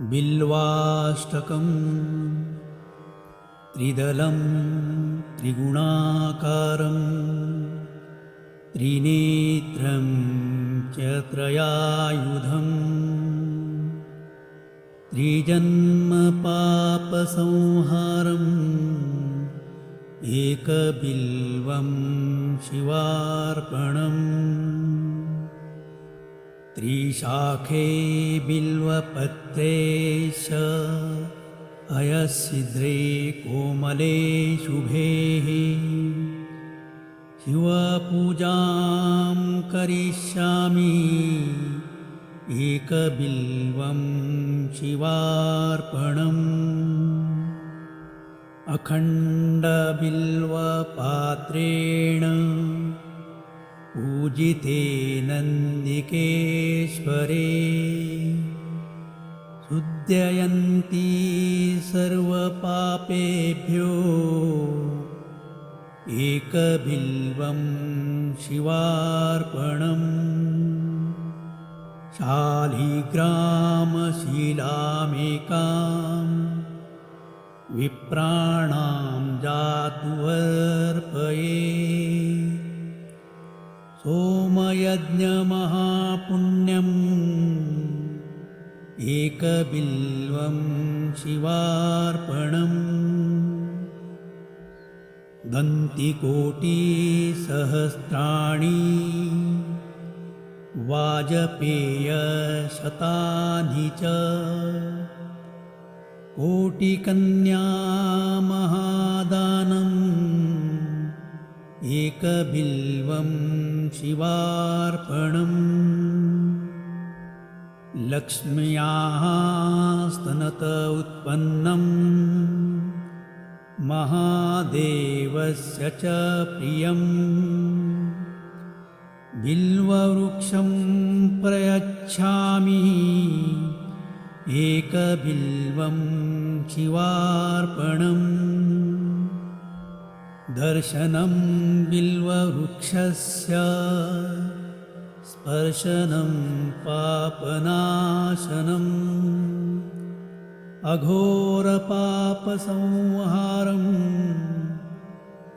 बिल्वाष्टकं त्रिदलं त्रिगुणाकारं त्रिनेत्रं च त्रयायुधम्। त्रिजन्मपापसंहारम् एकबिल्वं शिवार्पणम् त्रिशाखे बिल्वपत्रेश अयसिद्रे कोमले शुभेः। शिवपूजां करिष्यामि एकबिल्वं शिवार्पणम्। अखण्डबिल्वपात्रेण पूजिते नन्दिकेश्वरे। शुद्धयन्ती सर्वपापेभ्यो। एकबिल्वं शिवार्पणम्। शालिग्रामशिलामेकाम्। विप्राणां जातुवर्पये सोमयज्ञमहापुण्यम् एकबिल्वं शिवार्पणम्। दन्तिकोटिसहस्राणि। वाजपेयशतानि च। कोटिकन्यामहादानम्। एकबिल्वं शिवार्पणम्। लक्ष्म्याः स्तनत उत्पन्नम्। महादेवस्य च प्रियम्। बिल्ववृक्षं प्रयच्छामि। एकबिल्वं शिवार्पणम् दर्शनं बिल्ववृक्षस्य स्पर्शनं पापनाशनम् अघोरपापसंहारम्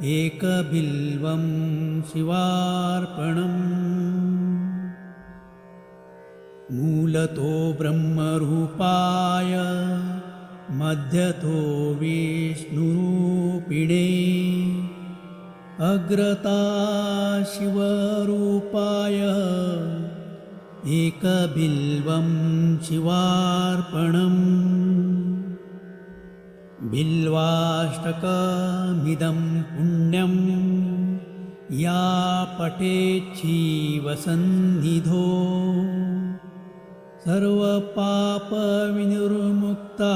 एकबिल्वं शिवार्पणम्। मूलतो ब्रह्मरूपाय मध्यतो विष्णुरूपिणे अग्रता शिवरूपाय एकबिल्वं शिवार्पणम्। बिल्वाष्टकमिदं पुण्यं या पठेच्छीवसन्निधो सर्वपापविनिर्मुक्ता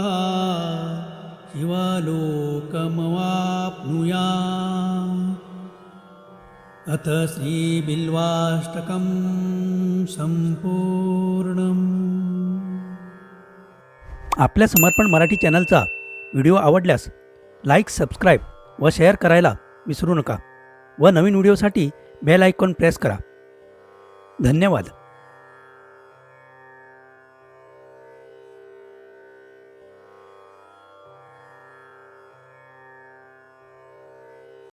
शिवलोकमवाप्नुया अथ श्रीबिल्वाष्टकं संपूर्णम् आपल्या समर्पण मराठी चॅनलचा व्हिडिओ आवडल्यास लाईक सबस्क्राईब व शेअर करायला विसरू नका व नवीन व्हिडिओसाठी बेल आयकॉन प्रेस करा. धन्यवाद.